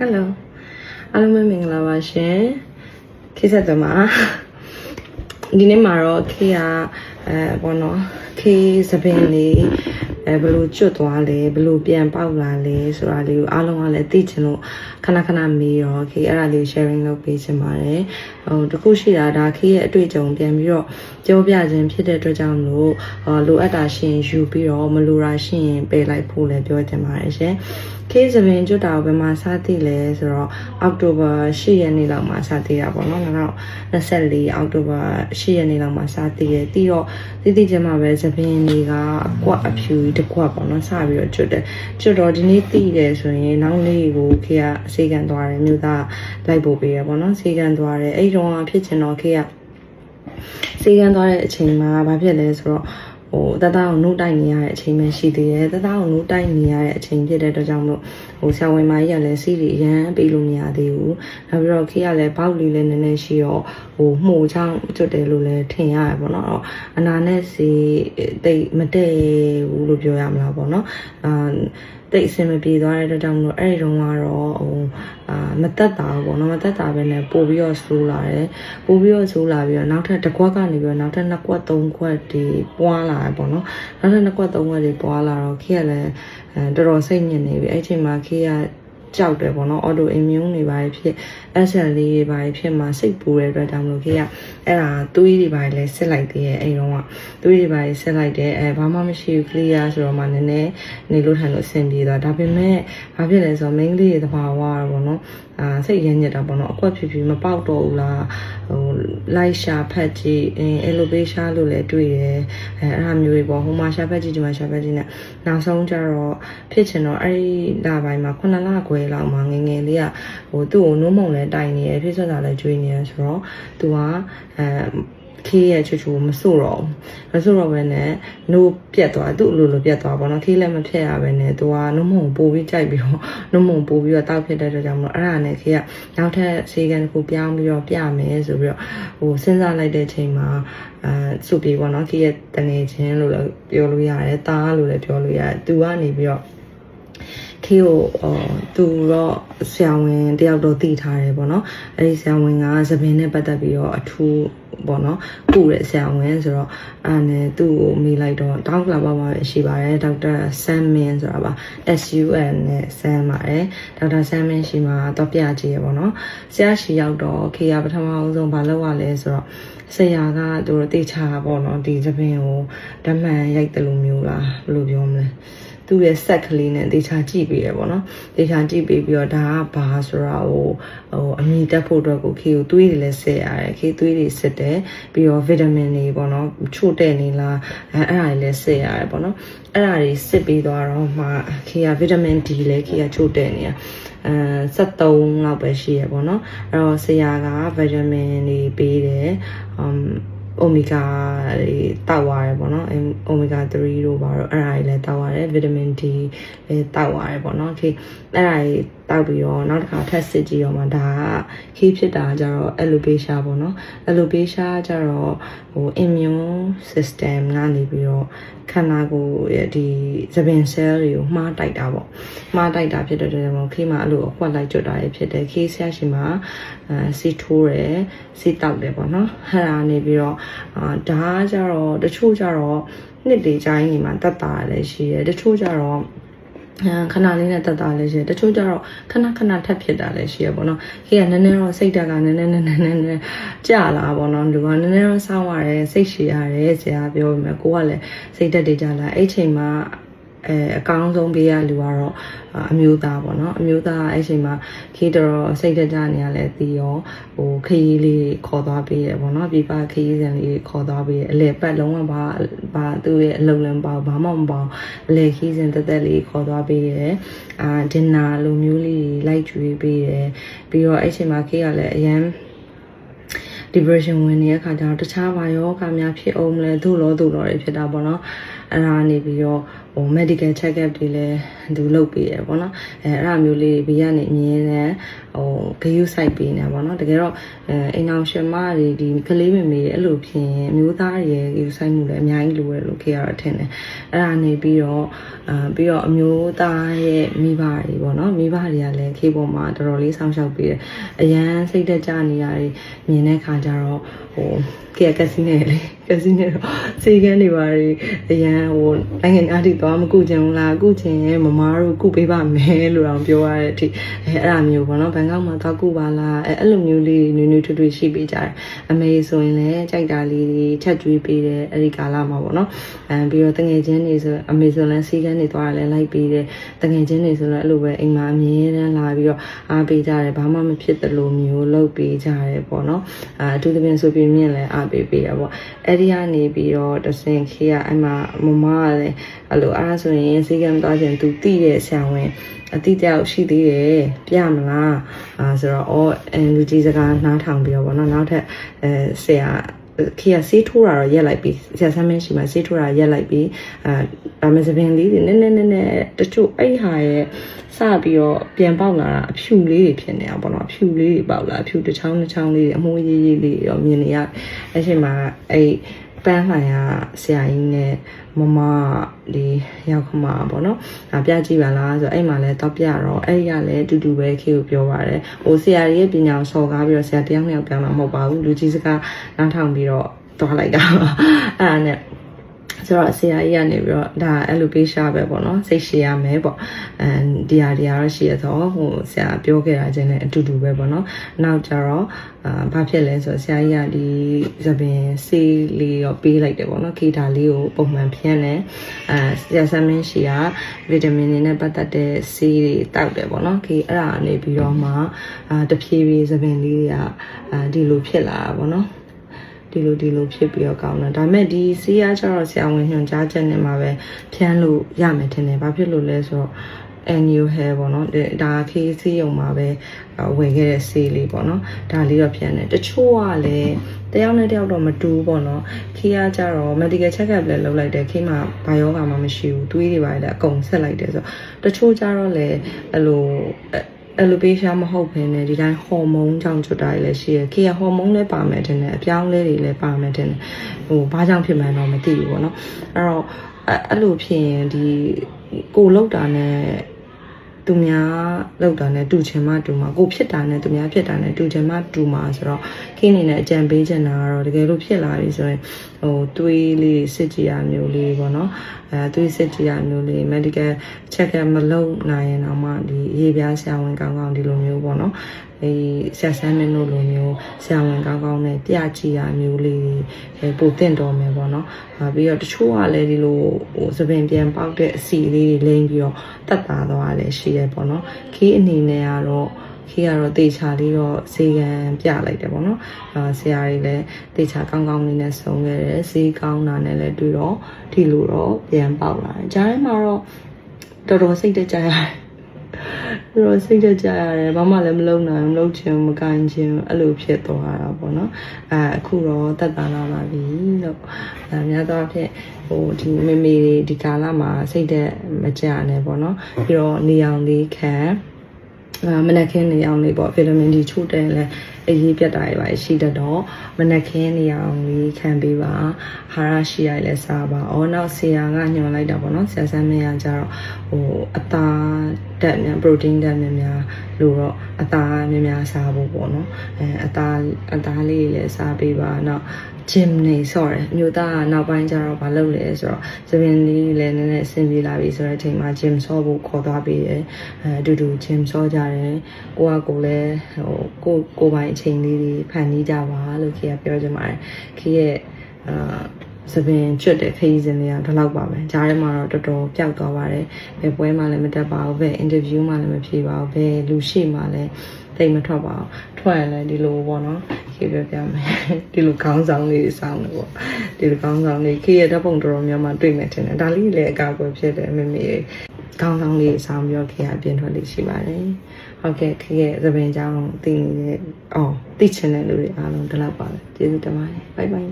Hello အားလုံးပဲမင်္ဂလာပါရှင်ခေတ်ဆက်သွမှာဒီနေ့မှာတော့ခေကအဲဘောနော်ခေစပင်လေးအဲဘယ်လိုကျွတ်သွားလဲဘယ်လိုပြန်ပေါက်လာလဲဆိုတာလေးကိုအားလုံးကလည်းသိချင်လို့ခဏခဏမေးရောခေအဲ့ဒါလေး sharing လုပ်ပေးချင်ပါတယ်ဟိုတခုရှိတာဒါခေရဲ့အတွေ့အကြုံပြန်ပြီးတော့ပြောပြခြင်းဖြစ်တဲ့အတွက်ကြောင့်မလို့ဟောလိုအပ်တာရှင်ယူပြီးတော့မလိုတာရှင်ပယ်လိုက်ဖို့လည်းပြောချင်ပါတယ်ရှင် ခေစပင်ကျွတ်တာကိုဘယ်မှာစသိလဲဆိုတော့အောက်တိုဘာ10ရက်နေ့လောက်မှာစသိတာပေါ့နော်2024အောက်တိုဘာ10ရက်နေ့လောက်မှာစသိရပြီးတော့သိသိချင်းမှာပဲစပင်တွေကအကွက်အဖြူတစ်ကွက်ပေါ့နော်စပြီးတော့ကျွတ်တယ်ကျွတ်တော့ဒီနေ့သိတယ်ဆိုရင်နောက်နေ့ကိုခေကအစေခံသွားတယ်မြို့သားလိုက်ပို့ပေးရပေါ့နော်စေခံသွားတယ်အဲ့ဒီတော့ဖြစ်ချင်တော့ခေကစေခံသွားတဲ့အချိန်မှာဘာဖြစ်လဲဆိုတော့ ဟိုတသားကိုနှုတ်တိုက်နေရတဲ့အချိန်ပဲရှိသေးတယ်တသားကိုနှုတ်တိုက်နေရတဲ့အချိန်ဖြစ်တဲ့အတွက်ကြောင့်မလို့ဟိုဆရာဝန်မကြီးကလည်းစီးရီအရန်ပေးလို့မရသေးဘူးနောက်ပြီးတော့ခေကလည်းပေါက်လီလည်းနည်းနည်းရှိရောဟိုမှုချောင်းကျွတ်တယ်လို့လည်းထင်ရတယ်ပေါ့နော်အနာနဲ့စီတိတ်မတည့်ဘူးလို့ပြောရမလားပေါ့နော်အာတိတ်အဆင်မပြေသွားတဲ့အတွက်ကြောင့်မလို့အဲ့ဒီတော့ကတော့ဟိုအာမတက်တာဘူးပေါ့နော်မတက်တာပဲနဲ့ပို့ပြီးတော့ဆိုးလာတယ်ပို့ပြီးတော့ဆိုးလာပြီးတော့နောက်ထပ်တစ်ခွက်ကနေပြီးတော့နောက်ထပ်နှစ်ခွက်သုံးခွက်ဒီပွားလာတယ်ပေါ့နော်နောက်ထပ်နှစ်ခွက်သုံးခွက်ဒီပွားလာတော့ခေကလည်းအဲတော်တော်စိတ်ညစ်နေပြီအဲ့ချိန်မှာခေက ကြောက်တယ်ပေါ့နော် auto immune တွေပါဖြစ် SL လေးတွေပါဖြစ်မှာစိတ်ပူတဲ့အတွက်ကြောင့်မလို့ခေကအဲ့ဒါသွေးတွေပါလဲစစ်လိုက်သေးရဲ့အဲ့တော့ကသွေးတွေပါစစ်လိုက်တယ်အဲဘာမှမရှိဘူး clear ဆိုတော့မှနည်းနည်းနေလို့ထိုင်လို့အဆင်ပြေသွားဒါပေမဲ့ဘာဖြစ်လဲဆိုတော့ main လေးတွေသဘာဝရပေါ့နော် အာစိတ်ရမ်းညစ်တာပေါ့နော်အကွက်ဖြစ်ဖြစ်မပေါက်တော့ဘူးလားဟိုလိုက်ရှာဖက်ကြည့်အင်းအဲ့လိုပေးရှာလို့လည်းတွေ့တယ်အဲအဲ့ဒါမျိုးတွေပေါ့ဟိုမှာရှာဖက်ကြည့်ဒီမှာရှာဖက်ကြည့်နဲ့နောက်ဆုံးကျတော့ဖြစ်ချင်တော့အဲ့ဒီလပိုင်းမှာ9လခွဲလောက်မှာငယ်ငယ်လေးကဟိုသူ့ကိုနှုံးမုံလဲတိုင်နေရဖြစ်ဆက်တာလဲကျွေးနေရဆိုတော့သူကအဲ ခေးရဲ့ချူချူမစိုးတော့ဘူးမစိုးတော့ဘဲနဲ့နိုးပြက်သွားသူ့အလိုလိုပြက်သွားပေါ့နော်ခေးလည်းမဖြတ်ရဘဲနဲ့သူကနှုံးမုံပို့ပြီးကြိုက်ပြီးတော့နှုံးမုံပို့ပြီးတော့တောက်ဖြစ်တဲ့အတွက်ကြောင့်မလို့အဲ့ဒါနဲ့ခေးကနောက်ထပ်ဆေးကန်တစ်ခုပြောင်းပြီးတော့ပြမယ်ဆိုပြီးတော့ဟိုစဉ်းစားလိုက်တဲ့ချိန်မှာအဲစုပြေပေါ့နော်ခေးရဲ့တငယ်ချင်းလို့လည်းပြောလို့ရတယ်တားလို့လည်းပြောလို့ရတယ်သူကနေပြီးတော့ခေကိုအော်သူတော့ဆရာဝန်တယောက်တော့တည်ထားတယ်ပေါ့နော်အဲ့ဒီဆရာဝန်ကသပင်နဲ့ပတ်သက်ပြီးတော့အထူး ပေါ့နော်ကုတဲ့ဆရာဝန်ဆိုတော့အဲ့ဒါနဲ့သူ့ကိုမေးလိုက်တော့တောက်လာပါပါပဲရှိပါတယ်ဒေါက်တာဆမ်မင်ဆိုတာပါ SUN နဲ့ဆမ်ပါတယ်ဒေါက်တာဆမ်မင်ရှိမှာတော့ပြကြည့်ရပေါ့နော်ဆရာရှိရောက်တော့ခေကပထမအောင်ဆုံးမလုပ်ရလဲဆိုတော့ဆရာကသူတို့တေချာပေါ့နော်ဒီသပင်ကိုဓမှန်ရိုက်တယ်လို့မျိုးလားဘယ်လိုပြောမလဲ သူ့ရဲ့ဆက်ကလေးနဲ့တေချာကြည့်ပေးရပေါ့နော်တေချာကြည့်ပေးပြီးတော့ဒါကဘာဆိုတာဟိုဟိုအမြည်တက်ဖို့အတွက်ကိုခေကိုသွေးတွေလည်းဆက်ရတယ်ခေသွေးတွေဆက်တယ်ပြီးတော့ဗီတာမင်တွေပေါ့နော်ချို့တဲ့နေလားအဲအဲ့ဒါတွေလည်းဆက်ရတယ်ပေါ့နော်အဲ့ဒါတွေစစ်ပြီးသွားတော့မှခေကဗီတာမင် D လည်းခေကချို့တဲ့နေရအဲ73လောက်ပဲရှိရပေါ့နော်အဲ့တော့ဆရာကဗီတာမင်တွေပေးတယ်အမ် အိုမီဂါတွေတောက်ရတယ်ပေါ့နော်အိုမီဂါ3တို့ပါတော့အဲ့ဒါတွေလည်းတောက်ရတယ်ဗီတာမင် D လည်းတောက်ရတယ်ပေါ့နော်ခေအဲ့ဒါတွေ တောက်ပြီးတော့နောက်တစ်ခါထပ်စစ်ကြည့်တော့မှဒါကခေဖြစ်တာကြတော့ alopecia ပေါ့နော် alopecia ကြတော့ဟို immune system ကနေပြီးတော့ခန္ဓာကိုယ်ရဲ့ဒီသပင် cell တွေကိုမှားတိုက်တာပေါ့မှားတိုက်တာဖြစ်တဲ့အတွက်ကြောင့်ခေမှာအဲ့လိုအကွက်လိုက်ကြွတာဖြစ်တယ်ခေဆရာရှင်မှာအဲစီထိုးတယ်စီတောက်တယ်ပေါ့နော်အဲ့ဒါနေပြီးတော့အာဒါကကြတော့တချို့ကြတော့နှစ်တွေကြိုင်းနေမှာတတ်တာလည်းရှိတယ်တချို့ကြတော့အဲ ခဏလေးနဲ့တက်တာလည်းရှိတယ်တချို့ကျတော့ခဏခဏထပ်ဖြစ်တာလည်းရှိရပေါ့နော်ခေကနည်းနည်းတော့စိတ်တက်ကနည်းနည်းနည်းနည်းနည်းနည်းကြာလာပေါ့နော်လူကနည်းနည်းတော့စောင်းရတယ်စိတ်ရှည်ရတယ်ဆရာပြောပြီးမှကိုကလည်းစိတ်တက်တွေကြာလာအဲ့ချိန်မှာ အဲအကောင်းဆုံးပေးရလူကတော့အမျိုးသားပေါ့နော်အမျိုးသားအဲ့ချိန်မှာခေတော်စိတ်တက်ကြနေရလဲတီးရောဟိုခရီးလေးခေါ်သွားပေးရပေါ့နော်ပြပခရီးစံလေးခေါ်သွားပေးရအလေပတ်လုံးဝဘာဘာသူ့ရဲ့အလုံးလည်းပေါ့ဘာမှမပေါ့အလေခရီးစံတက်တက်လေးခေါ်သွားပေးရအာဒင်နာလိုမျိုးလေးလိုက်ကျွေးပေးရပြီးတော့အဲ့ချိန်မှာခေကလည်းအရန် depression ဝင်နေတဲ့ခါကျတော့တခြားဘာယောဂများဖြစ်အောင်မလဲသို့လောသို့လောတွေဖြစ်တာပေါ့နော် အဲ့ဒါနေပြီးတော့ဟို medical check up တွေလည်းသူလုပ်ပေးတယ်ပေါ့နော်အဲအဲ့ဒါမျိုးလေးဘေးကနေအမြင်နဲ့ဟိုဂယုစိုက်ပေးနေပေါ့နော်တကယ်တော့အဲအိမ်အောင်ရှင်မတွေဒီကလေးမေမေတွေအဲ့လိုဖြစ်ရင်အမျိုးသားတွေရဲ့ဂယုစိုက်မှုလည်းအများကြီးလိုရတယ်လို့ခေရတော့ထင်တယ်အဲ့ဒါနေပြီးတော့အာပြီးတော့အမျိုးသားရဲ့မိဘတွေပေါ့နော်မိဘတွေကလည်းခေပေါ်မှာတော်တော်လေးစောင့်ရှောက်ပေးတယ်အရန်စိတ်သက်ကြနေရတယ်မြင်တဲ့ခါကျတော့ဟိုကေကစီနေလေကစီနေတော့စေကန်းတွေပါတွေအရန်ဟိုနိုင်ငံသားတွေတော့မကုချင်ဘူးလားကုချင်ရင်မမားတို့ကုပေးပါမယ်လို့တော့ပြောရတဲ့အထိအဲအဲ့ဒါမျိုးပေါ့နော်ဘန်ကောက်မှာတော့ကုပါလားအဲအဲ့လိုမျိုးလေးနွေနွေထွေးထွေးရှိပေးကြတယ်အမေဆိုရင်လည်းကြိုက်တာလေးတွေချက်ကျွေးပေးတယ်အဲ့ဒီကာလမှာပေါ့နော်အဲပြီးတော့တငယ်ချင်းတွေဆိုအမေဆိုလည်းစီကန်းတွေသွားတယ်လည်းလိုက်ပေးတယ်တငယ်ချင်းတွေဆိုလည်းအဲ့လိုပဲအိမ်မှာအမြဲတမ်းလာပြီးတော့အားပေးကြတယ်ဘာမှမဖြစ်သလိုမျိုးလုပ်ပေးကြတယ်ပေါ့နော်အာအထူးသဖြင့်ဆိုပြီးမြင့်လည်းအားပေးပေးရပေါ့အဲ့ဒီကနေပြီးတော့တစင်ခေကအဲ့မှာမမကလည်းအဲ့လိုအားဆိုရင်စီကန်းသွားခြင်းသူတိတဲ့ဆရာဝန်အတိတယောက်ရှိသေးတယ်ပြမလားအာဆိုတော့အော်အန်လူကြီးစကားနားထောင်ပြီးတော့ဗောနော်နောက်ထပ်အဲဆရာ ခေကစေးထိုးတာတော့ရက်လိုက်ပြီးဆရာဆမ်းမင်းရှိမှစေးထိုးတာရက်လိုက်ပြီးအာဒါမစပင်လေးတွေနည်းနည်းနည်းနည်းတချို့အဲ့ဟာရဲ့စပြီးတော့ပြန်ပေါက်လာတာအဖြူလေးတွေဖြစ်နေတာပေါ့နော်အဖြူလေးတွေပေါက်လာအဖြူတစ်ချောင်းတစ်ချောင်းလေးတွေအမွှေးရေးရေးလေးတွေရောမြင်နေရအဲ့ချိန်မှာအဲ့ ပန်းလှန်ရဆရာကြီးနဲ့မမလေးရောက်ခမပေါ့နော်။ဒါပြကြည့်ပါလားဆိုတော့အဲ့မှာလဲတော့ပြတော့အဲ့ဒီကလည်းအတူတူပဲခေကိုပြောပါတယ်။ဟိုဆရာကြီးရဲ့ပညာကိုစော်ကားပြီးတော့ဆရာတယောက်နှစ်ယောက်ပြောင်းတာမဟုတ်ပါဘူး။လူကြီးစကားနားထောင်ပြီးတော့သွားလိုက်တာပါ။အဲ့ဒါနဲ့ ဆိုတော့ဆရာကြီးကနေပြီးတော့ဒါအဲ့လိုပေးရှာပဲပေါ့နော်စိတ်ရှည်ရမယ်ပေါ့အဲဒီဟာတွေကတော့ရှိရတော့ဟိုဆရာပြောခဲ့တာချင်းလည်းအတူတူပဲပေါ့နော်နောက်ကြတော့အာဘာဖြစ်လဲဆိုတော့ဆရာကြီးကဒီသပင်ဆေးလေးရောပေးလိုက်တယ်ပေါ့နော်ခေတာလေးကိုပုံမှန်ဖြန်းတယ်အာဆရာဆမ်းမင်းရှိကဗီတာမင်တွေနဲ့ပတ်သက်တဲ့ဆေးတွေတောက်တယ်ပေါ့နော်ခေအဲ့ဒါနေပြီးတော့မှအာတဖြည်းဖြည်းသပင်လေးတွေကအာဒီလိုဖြစ်လာတာပေါ့နော် ဒီလိုဒီလိုဖြစ်ပြီးတော့ကောင်းတယ်ဒါပေမဲ့ဒီစီးရကျတော့ဆရာဝန်ညွှန်ကြားချက်နဲ့မှပဲဖြန်းလို့ရမယ်ထင်တယ်ဘာဖြစ်လို့လဲဆိုတော့ annual hair ပေါ့နော်ဒါခေးစီးရုံမှာပဲဝယ်ခဲ့တဲ့ဆေးလေးပေါ့နော်ဒါလေးတော့ဖြန်းတယ်တချို့ကလည်းတယောက်နဲ့တယောက်တော့မတူဘူးပေါ့နော်ခေးကကြတော့ medical check up လည်းလုပ်လိုက်တယ်ခေးမှာဘာယောဂါမှမရှိဘူးသွေးတွေပါလည်းအကုန်ဆက်လိုက်တယ်ဆိုတော့တချို့ကြတော့လည်းအဲ့လို အလိုပေးရှားမဟုတ်ဘဲနဲ့ဒီတိုင်းဟော်မုန်းကြောင့်ကျွတ်တာတွေလည်းရှိရခေရဟော်မုန်းလည်းပါမယ်တင်တယ်အပြောင်းလဲတွေလည်းပါမယ်တင်တယ်ဟိုဘာကြောင့်ဖြစ်မှန်းတော့မသိဘူးပေါ့နော်အဲ့တော့အဲ့လိုဖြစ်ရင်ဒီကိုလောက်တာနဲ့ သူများလောက်တာနဲ့တူချင်မှတူမှာကိုဖြစ်တာနဲ့သူများဖြစ်တာနဲ့တူချင်မှတူမှာဆိုတော့ခင်းနေတဲ့အကြံပေးချင်တာကတော့တကယ်လို့ဖြစ်လာပြီဆိုရင်ဟိုတွေးလေးစစ်ကြည်ရမျိုးလေးပေါ့နော်အဲတွေးစစ်ကြည်ရမျိုးလေး medical check up မလုပ်နိုင်ရင်တော့မှဒီရေးပြားဆရာဝန်ကောင်းကောင်းဒီလိုမျိုးပေါ့နော် အဲဆက်ဆန်းမင်းတို့လိုမျိုးဆရာဝန်ကောင်းကောင်းနဲ့ပြကြည့်ရမျိုးလေးအဲပို့တင်တော်မယ်ပေါ့နော်။ပြီးတော့တချို့ကလည်းဒီလိုဟိုသပင်ပြန်ပေါက်တဲ့အစီလေးတွေလိမ့်ပြီးတော့တက်တာတော့လည်းရှိရပေါ့နော်။ခေးအနေနဲ့ကတော့ခေးကတော့တေချာလေးတော့ဈေးကန်ပြလိုက်တယ်ပေါ့နော်။အာဆရာကြီးလည်းတေချာကောင်းကောင်းလေးနဲ့ဆုံးခဲ့တယ်။ဈေးကောင်းတာနဲ့လည်းတွေ့တော့ဒီလိုတော့ပြန်ပေါက်လာတယ်။ဂျားထဲမှာတော့တော်တော်စိတ်တကြရတယ်။ ပြီးတော့စိတ်တက်ကြရတယ်ဘာမှလည်းမလုပ်နိုင်မလုပ်ချင်မကင်ချင်အဲ့လိုဖြစ်သွားတာပေါ့နော်အဲအခုတော့တက်တာလာပါပြီလို့အဲများသောအားဖြင့်ဟိုဒီမေမေတွေဒီကာလမှာစိတ်တက်မကြနဲ့ပေါ့နော်ပြီးတော့နေအောင်လေးခံအာ မနက်ခင်းနေအောင်လေးပေါ့ဗီတာမင်ဒီချို့တယ်လဲအရေးပြတ်တာတွေပါရှိတတ်တော့မနက်ခင်းနေအောင်လေးခံပေးပါဟာရရှိရလဲစားပါအော်နောက်ဆရာကညွှန်လိုက်တာပေါ့နော်ဆရာဆန်းမရကြတော့ဟိုအသားဓာတ်များ protein ဓာတ်များများလို့တော့အသားများများစားဖို့ပေါ့နော်အဲအသားအသားလေးလည်းစားပေးပါနောက် gym နေဆော့တယ်မြို့သားကနောက်ပိုင်းကျတော့မလုပ်လဲဆိုတော့သပင်လေးလည်းနည်းနည်းအဆင်ပြေလာပြီဆိုတဲ့အချိန်မှာ gym ဆော့ဖို့ခေါ်သွားပေးတယ်အဲအတူတူ gym ဆော့ကြတယ်ကိုကကိုလည်းဟိုကိုကိုပိုင်အချိန်လေးတွေဖန်တီးကြပါလို့ခေကပြောချင်ပါတယ်ခေရဲ့အာသပင်ကျွတ်တဲ့ခရီးစဉ်တွေကဒီလောက်ပါပဲဂျားထဲမှာတော့တော်တော်ပျောက်သွားပါတယ်ဘယ်ပွဲမှလည်းမတက်ပါဘူးဘယ်အင်တာဗျူးမှလည်းမဖြေပါဘူးဘယ်လူရှိမှလည်းတိတ်မထွက်ပါဘူးထွက်ရင်လည်းဒီလိုပေါ့နော် ခေပြောပြမယ်ဒီလိုခေါင်းဆောင်လေးစောင်းတယ်ပေါ့ဒီလိုခေါင်းဆောင်လေးခေရဲ့ဓာတ်ပုံတော်တော်များများတွေ့မယ်ထင်တယ်ဒါလေးလည်းအကာအကွယ်ဖြစ်တယ်မမေခေါင်းဆောင်လေးစောင်းပြီးတော့ခေကအပြင်ထွက်လေးရှိပါတယ်ဟုတ်ကဲ့ခေရဲ့သပင်ကြောင်းသိနေတဲ့အော်သိချင်တဲ့လူတွေအားလုံးဒီလောက်ပါပဲကျေးဇူးတင်ပါတယ်ဘိုင်ဘိုင်